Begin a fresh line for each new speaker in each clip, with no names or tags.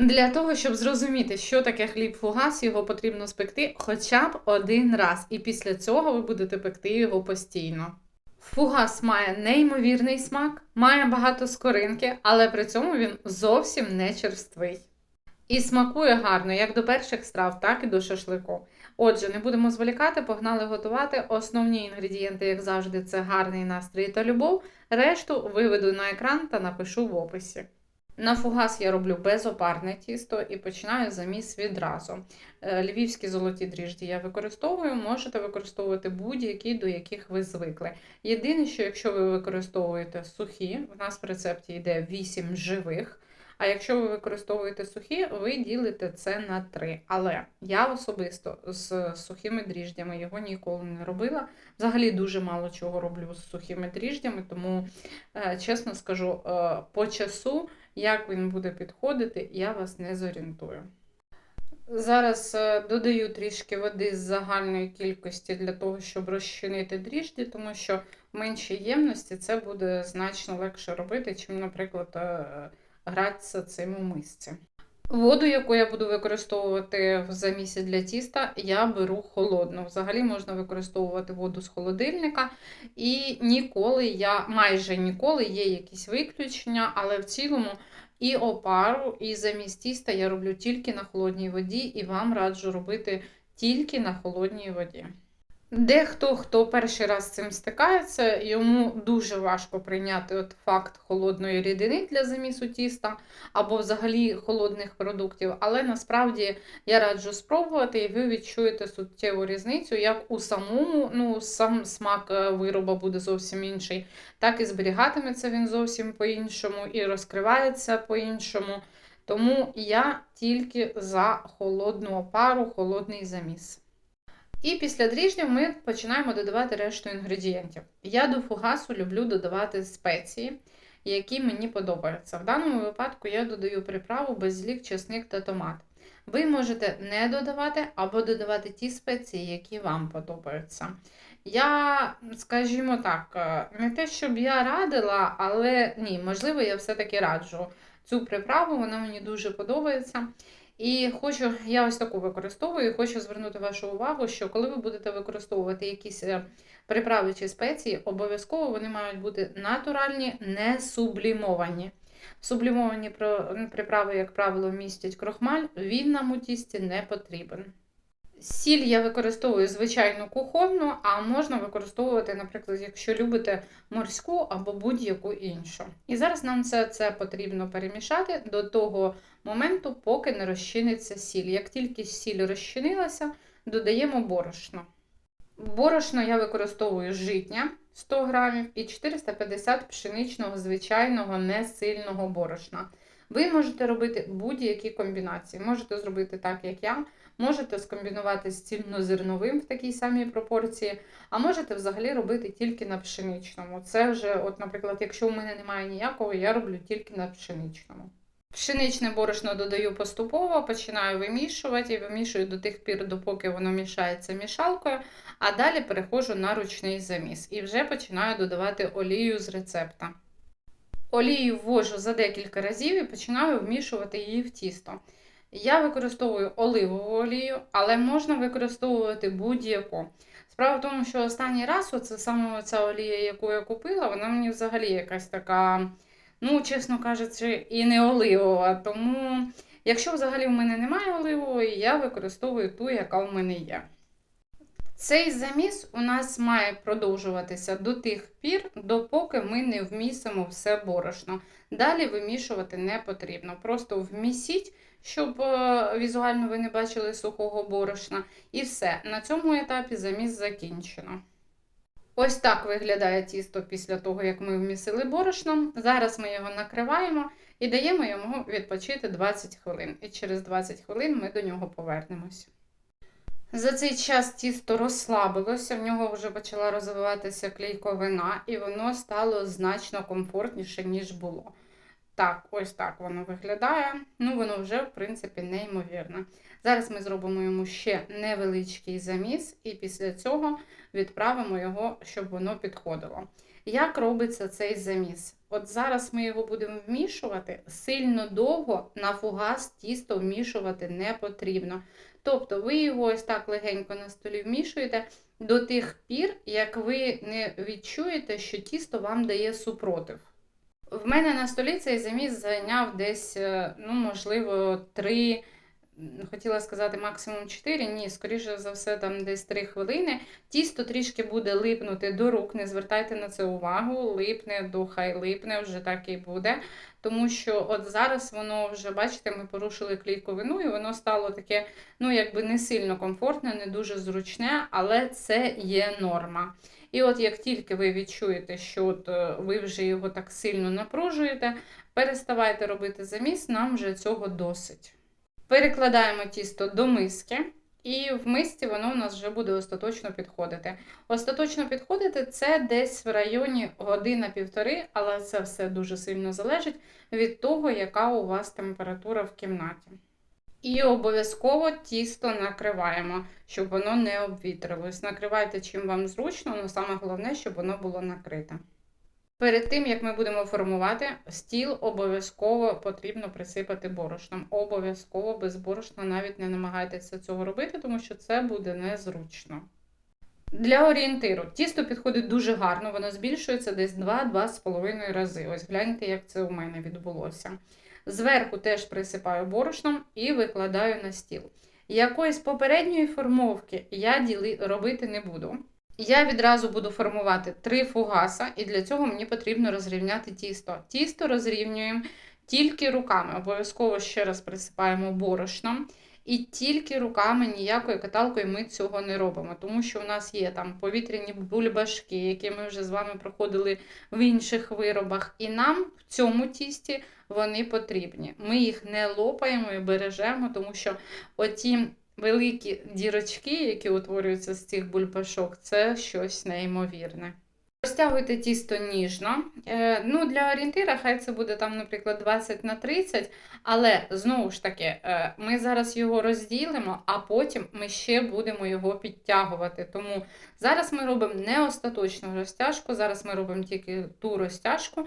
Для того, щоб зрозуміти, що таке хліб фугас, його потрібно спекти хоча б один раз, і після цього ви будете пекти його постійно. Фугас має неймовірний смак, має багато скоринки, але при цьому він зовсім не черствий. І смакує гарно як до перших страв, так і до шашлику. Отже, не будемо зволікати, погнали готувати. Основні інгредієнти, як завжди, це гарний настрій та любов. Решту виведу на екран та напишу в описі. На фугас я роблю безопарне тісто і починаю заміс відразу. Е, Львівські золоті дріжджі я використовую, можете використовувати будь-які, до яких ви звикли. Єдине, що якщо ви використовуєте сухі, в нас в рецепті йде 8 живих. А якщо ви використовуєте сухі, ви ділите це на 3. Але я особисто з сухими дріждями його ніколи не робила. Взагалі дуже мало чого роблю з сухими дріждями, тому, е, чесно скажу, е, по часу, як він буде підходити, я вас не зорієнтую. Зараз е, додаю трішки води з загальної кількості для того, щоб розчинити дріжджі, тому що в меншій ємності це буде значно легше робити, чим, наприклад, грати гратися цим у мисці. Воду, яку я буду використовувати в замісі для тіста, я беру холодну. Взагалі можна використовувати воду з холодильника. І ніколи я, майже ніколи є якісь виключення, але в цілому і опару, і замість тіста я роблю тільки на холодній воді, і вам раджу робити тільки на холодній воді. Дехто, хто перший раз з цим стикається, йому дуже важко прийняти от факт холодної рідини для замісу тіста або взагалі холодних продуктів. Але насправді я раджу спробувати, і ви відчуєте суттєву різницю, як у самому, ну, сам смак е, вироба буде зовсім інший, так і зберігатиметься він зовсім по-іншому, і розкривається по-іншому. Тому я тільки за холодну опару, холодний заміс. І після дріждів ми починаємо додавати решту інгредієнтів. Я до фугасу люблю додавати спеції, які мені подобаються. В даному випадку я додаю приправу базилік, чесник та томат. Ви можете не додавати або додавати ті спеції, які вам подобаються. Я, скажімо так, е, не те, щоб я радила, але ні, можливо, я все-таки раджу цю приправу, вона мені дуже подобається. І хочу, я ось таку використовую, і хочу звернути вашу увагу, що коли ви будете використовувати якісь е, приправи чи спеції, обов'язково вони мають бути натуральні, не сублімовані. Сублімовані приправи, як правило, містять крохмаль, він нам у тісті не потрібен. Сіль я використовую звичайну кухонну, а можна використовувати, наприклад, якщо любите морську або будь-яку іншу. І зараз нам це, це потрібно перемішати до того моменту, поки не розчиниться сіль. Як тільки сіль розчинилася, додаємо борошно. Борошно я використовую житня 100 грамів і 450 пшеничного звичайного несильного борошна. Ви можете робити будь-які комбінації. Можете зробити так, як я. Можете скомбінувати з цільнозерновим в такій самій пропорції, а можете взагалі робити тільки на пшеничному. Це вже, от, наприклад, якщо у мене немає ніякого, я роблю тільки на пшеничному. Пшеничне борошно додаю поступово, починаю вимішувати і вимішую до тих пір, допоки воно мішається мішалкою, а далі переходжу на ручний заміс і вже починаю додавати олію з рецепта. Олію ввожу за декілька разів і починаю вмішувати її в тісто. Я використовую оливову олію, але можна використовувати будь-яку. Справа в тому, що останній раз, оце саме ця олія, яку я купила, вона мені взагалі якась така, ну, чесно кажучи, і не оливова. Тому, якщо взагалі в мене немає оливової, я використовую ту, яка в мене є. Цей заміс у нас має продовжуватися до тих пір, допоки ми не вмісимо все борошно. Далі вимішувати не потрібно. Просто вмісіть, щоб е, візуально ви не бачили сухого борошна. І все. На цьому етапі заміс закінчено. Ось так виглядає тісто після того, як ми вмісили борошно. Зараз ми його накриваємо і даємо йому відпочити 20 хвилин. І через 20 хвилин ми до нього повернемось. За цей час тісто розслабилося, в нього вже почала розвиватися клейковина, і воно стало значно комфортніше, ніж було. Так, ось так воно виглядає. Ну, воно вже, в принципі, неймовірне. Зараз ми зробимо йому ще невеличкий заміс, і після цього відправимо його, щоб воно підходило. Як робиться цей заміс? От зараз ми його будемо вмішувати, сильно довго на фугас тісто вмішувати не потрібно. Тобто ви його ось так легенько на столі вмішуєте до тих пір, як ви не відчуєте, що тісто вам дає супротив. В мене на столі цей заміс зайняв десь, е, ну, можливо, 3, хотіла сказати максимум 4, ні, скоріше за все, там десь 3 хвилини. Тісто трішки буде липнути до рук, не звертайте на це увагу, липне до хай липне, вже так і буде. Тому що от зараз воно вже, бачите, ми порушили клійковину, і воно стало таке, ну, якби не сильно комфортне, не дуже зручне, але це є норма. І от як тільки ви відчуєте, що от е, ви вже його так сильно напружуєте, переставайте робити заміс, нам вже цього досить. Перекладаємо тісто до миски, і в мисці воно у нас вже буде остаточно підходити. Остаточно підходити це десь в районі година-півтори, але це все дуже сильно залежить від того, яка у вас температура в кімнаті. І обов'язково тісто накриваємо, щоб воно не обвітрилось. Накривайте чим вам зручно, але саме головне, щоб воно було накрите. Перед тим, як ми будемо формувати, стіл обов'язково потрібно присипати борошном. Обов'язково без борошна навіть не намагайтеся цього робити, тому що це буде незручно. Для орієнтиру тісто підходить дуже гарно, воно збільшується десь 2-2,5 рази. Ось гляньте, як це у мене відбулося. Зверху теж присипаю борошном і викладаю на стіл. Якоїсь попередньої формовки я діли... робити не буду. Я відразу буду формувати три фугаса, і для цього мені потрібно розрівняти тісто. Тісто розрівнюємо тільки руками. Обов'язково ще раз присипаємо борошном. І тільки руками ніякою каталкою ми цього не робимо, тому що у нас є там повітряні бульбашки, які ми вже з вами проходили в інших виробах. І нам в цьому тісті вони потрібні. Ми їх не лопаємо і бережемо, тому що оті великі дірочки, які утворюються з цих бульбашок, це щось неймовірне. Розтягуйте тісто ніжно. Е, ну, Для орієнтира, хай це буде, там, наприклад, 20 на 30, але знову ж таки, е, ми зараз його розділимо, а потім ми ще будемо його підтягувати. Тому зараз ми робимо не остаточну розтяжку, зараз ми робимо тільки ту розтяжку,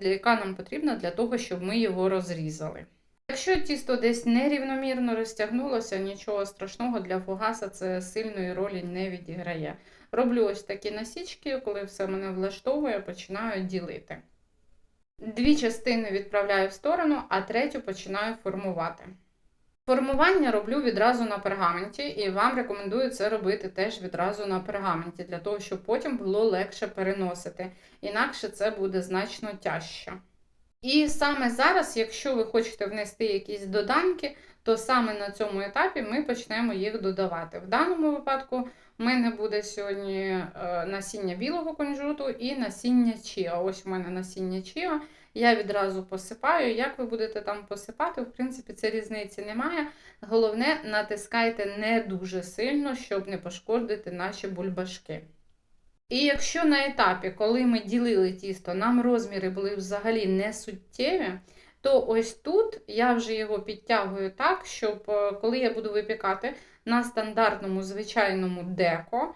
яка нам потрібна для того, щоб ми його розрізали. Якщо тісто десь нерівномірно розтягнулося, нічого страшного для фугаса це сильної ролі не відіграє. Роблю ось такі насічки, коли все мене влаштовує, починаю ділити. Дві частини відправляю в сторону, а третю починаю формувати. Формування роблю відразу на пергаменті, і вам рекомендую це робити теж відразу на пергаменті, для того, щоб потім було легше переносити. Інакше це буде значно тяжче. І саме зараз, якщо ви хочете внести якісь доданки, то саме на цьому етапі ми почнемо їх додавати. В даному випадку у мене буде сьогодні е, насіння білого кунжуту і насіння чіа. Ось у мене насіння чіа. Я відразу посипаю. Як ви будете там посипати, в принципі, це різниці немає. Головне, натискайте не дуже сильно, щоб не пошкодити наші бульбашки. І якщо на етапі, коли ми ділили тісто, нам розміри були взагалі не суттєві, то ось тут я вже його підтягую так, щоб е, коли я буду випікати на стандартному звичайному деко,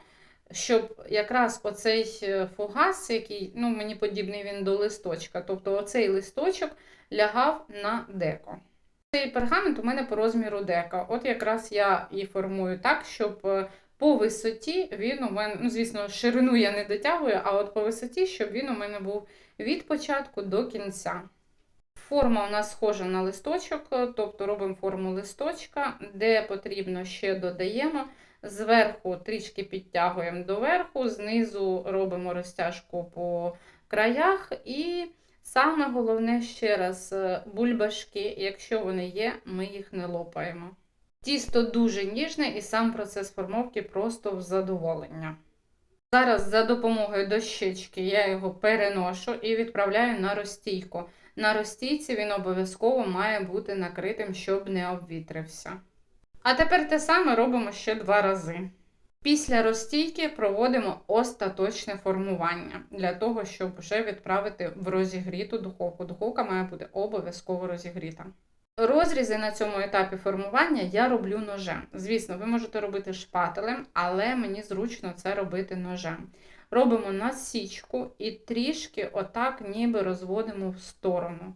щоб якраз оцей е, фугас, який ну, мені подібний він до листочка, тобто оцей листочок лягав на деко. Цей пергамент у мене по розміру дека. От якраз я і формую так, щоб е, по висоті він у мене, ну, звісно, ширину я не дотягую, а от по висоті, щоб він у мене був від початку до кінця. Форма у нас схожа на листочок, тобто робимо форму листочка, де потрібно ще додаємо. Зверху трішки підтягуємо доверху, знизу робимо розтяжку по краях. І саме головне ще раз, бульбашки, якщо вони є, ми їх не лопаємо. Тісто дуже ніжне і сам процес формовки просто в задоволення. Зараз за допомогою дощечки я його переношу і відправляю на розстійку. На розстійці він обов'язково має бути накритим, щоб не обвітрився. А тепер те саме робимо ще два рази. Після розстійки проводимо остаточне формування для того, щоб вже відправити в розігріту духовку. Духовка має бути обов'язково розігріта. Розрізи на цьому етапі формування я роблю ножем. Звісно, ви можете робити шпателем, але мені зручно це робити ножем. робимо насічку і трішки отак ніби розводимо в сторону.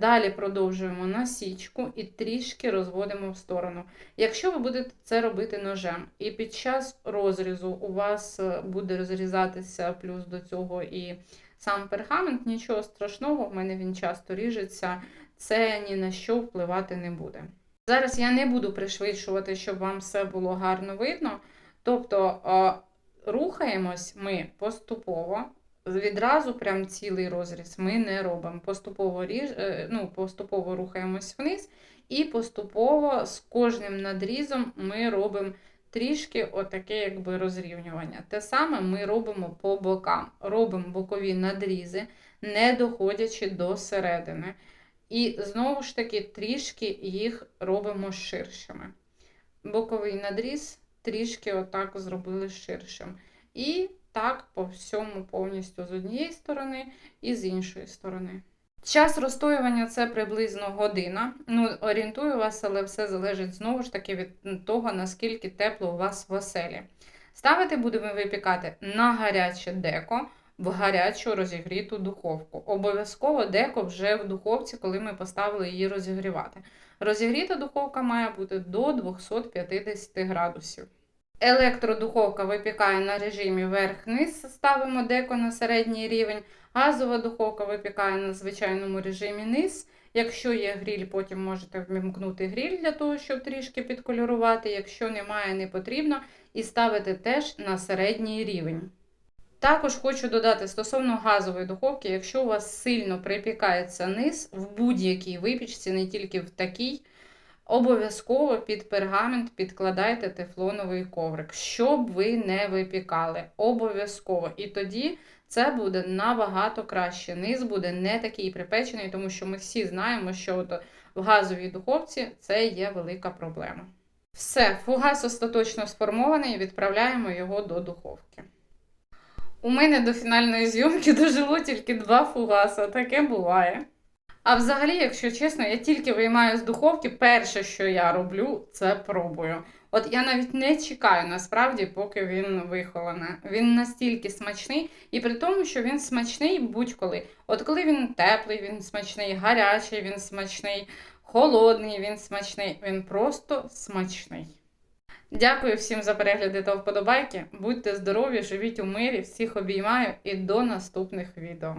Далі продовжуємо насічку і трішки розводимо в сторону. Якщо ви будете це робити ножем, і під час розрізу у вас е, буде розрізатися плюс до цього і сам пергамент, нічого страшного, в мене він часто ріжеться, це ні на що впливати не буде. Зараз я не буду пришвидшувати, щоб вам все було гарно видно. Тобто рухаємось ми поступово. Відразу прям цілий розріз ми не робимо. Поступово ріж, е, ну, поступово рухаємось вниз, і поступово з кожним надрізом ми робимо трішки отаке якби розрівнювання. Те саме ми робимо по бокам. Робимо бокові надрізи, не доходячи до середини. І знову ж таки трішки їх робимо ширшими. Боковий надріз трішки отак зробили ширшим. І так по всьому повністю з однієї сторони і з іншої сторони. Час розстоювання це приблизно година. Ну, орієнтую вас, але все залежить знову ж таки від того, наскільки тепло у вас в оселі. Ставити будемо випікати на гаряче деко в гарячу розігріту духовку. Обов'язково деко вже в духовці, коли ми поставили її розігрівати. Розігріта духовка має бути до 250 градусів. Електродуховка випікає на режимі верх-низ, ставимо деко на середній рівень. Газова духовка випікає на звичайному режимі низ. Якщо є гріль, потім можете вмімкнути гріль для того, щоб трішки підколірувати. Якщо немає, не потрібно. І ставити теж на середній рівень. Також хочу додати стосовно газової духовки, якщо у вас сильно припікається низ в будь-якій випічці, не тільки в такій, обов'язково під пергамент підкладайте тефлоновий коврик, щоб ви не випікали. Обов'язково. І тоді це буде набагато краще. Низ буде не такий припечений, тому що ми всі знаємо, що в газовій духовці це є велика проблема. Все, фугас остаточно сформований, відправляємо його до духовки. У мене до фінальної зйомки дожило тільки два фугаса, таке буває. А взагалі, якщо чесно, я тільки виймаю з духовки, перше, що я роблю, це пробую. От я навіть не чекаю насправді, поки він вихолоне. Він настільки смачний, і при тому, що він смачний будь-коли. От коли він теплий, він смачний, гарячий, він смачний, холодний, він смачний, він просто смачний. Дякую всім за перегляди та вподобайки. Будьте здорові, живіть у мирі, всіх обіймаю і до наступних відео.